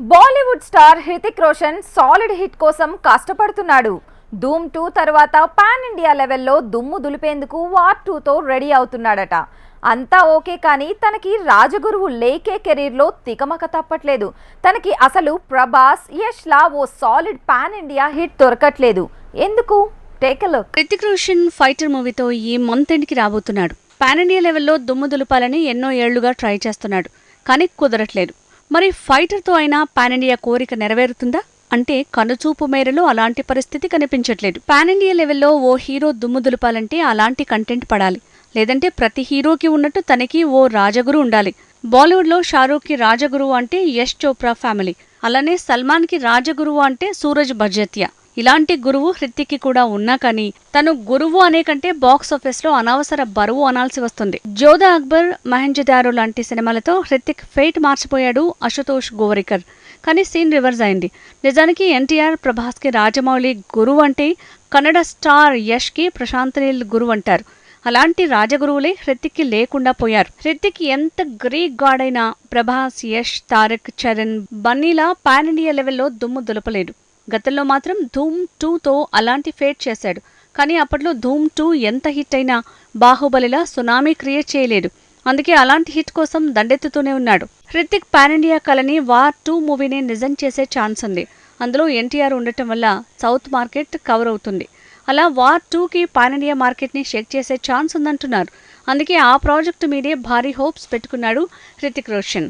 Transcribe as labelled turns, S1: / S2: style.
S1: Bollywood star Hrithik Roshan solid hit కోసం కష్టపడుతున్నాడు. ధూమ్ two తర్వాత పాన్ ఇండియా లెవెల్లో దుమ్ము దులిపేందుకు వార్ టూతో రెడీ అవుతున్నాడట. అంతా ఓకే కానీ తనకి రాజగురువు లేకే కెరీర్లో తికమక తప్పట్లేదు. తనకి అసలు ప్రభాస్ యష్ లా ఓ సాలిడ్ పాన్ ఇండియా హిట్ దొరకట్లేదు. ఎందుకు? Take look.
S2: Hrithik Roshan fighter మూవీతో ఈ మంత్ ఎండ్కి రాబోతున్నాడు. పాన్ ఇండియా లెవెల్లో దుమ్ము దులపాలని ఎన్నో ఏళ్ళుగా ట్రై చేస్తున్నాడు. కానీ కుదరట్లేదు. మరి ఫైటర్తో అయినా పాన్ ఇండియా కోరిక నెరవేరుతుందా? అంటే కనుచూపు మేరలో అలాంటి పరిస్థితి కనిపించట్లేదు. పాన్ ఇండియా లెవెల్లో ఓ హీరో దుమ్ము దులపాలంటే అలాంటి కంటెంట్ పడాలి. లేదంటే ప్రతి హీరోకి ఉన్నట్టు తనకి ఓ రాజగురు ఉండాలి. బాలీవుడ్లో షారూఖ్కి రాజగురువు అంటే యష్ చోప్రా ఫ్యామిలీ. అలానే సల్మాన్కి రాజగురువు అంటే సూరజ్ బజెతియా ఇలాంటి గురువు హృతిక్కి కూడా ఉన్నా కానీ తను గురువు అనే కంటే బాక్స్ ఆఫీస్లో అనవసర బరువు అనాల్సి వస్తుంది. జోధా అక్బర్ మహంజదారు లాంటి సినిమాలతో హృతిక్ ఫేట్ మార్చిపోయాడు అశుతోష్ గోవరికర్. కానీ సీన్ రివర్స్ అయింది. నిజానికి ఎన్టీఆర్ ప్రభాస్కి రాజమౌళి గురువు అంటే కన్నడ స్టార్ యష్కి ప్రశాంత్ నీల్ గురువు అంటారు. అలాంటి రాజగురువులే హృతిక్కి లేకుండా పోయారు. హృతిక్ ఎంత గ్రీక్ గాడ్ అయినా ప్రభాస్ యష్ తారక్ చరణ్ బన్నీలా పాన్ ఇండియా లెవెల్లో దుమ్ము దులపలేడు గతంలో మాత్రం ధూమ్ టూతో అలాంటి ఫేట్ చేశాడు. కానీ అప్పట్లో ధూమ్ టూ ఎంత హిట్ అయినా బాహుబలిలా సునామీ క్రియేట్ చేయలేదు. అందుకే అలాంటి హిట్ కోసం దండెత్తుతూనే ఉన్నాడు. హృతిక్ పాన్ ఇండియా కళని వార్ టూ మూవీని నిజం చేసే ఛాన్స్ ఉంది. అందులో ఎన్టీఆర్ ఉండటం వల్ల సౌత్ మార్కెట్ కవర్ అవుతుంది. అలా వార్ టూకి పాన్ ఇండియా మార్కెట్ని షేక్ చేసే ఛాన్స్ ఉందంటున్నారు. అందుకే ఆ ప్రాజెక్టు మీదే భారీ హోప్స్ పెట్టుకున్నాడు హృతిక్ రోషన్.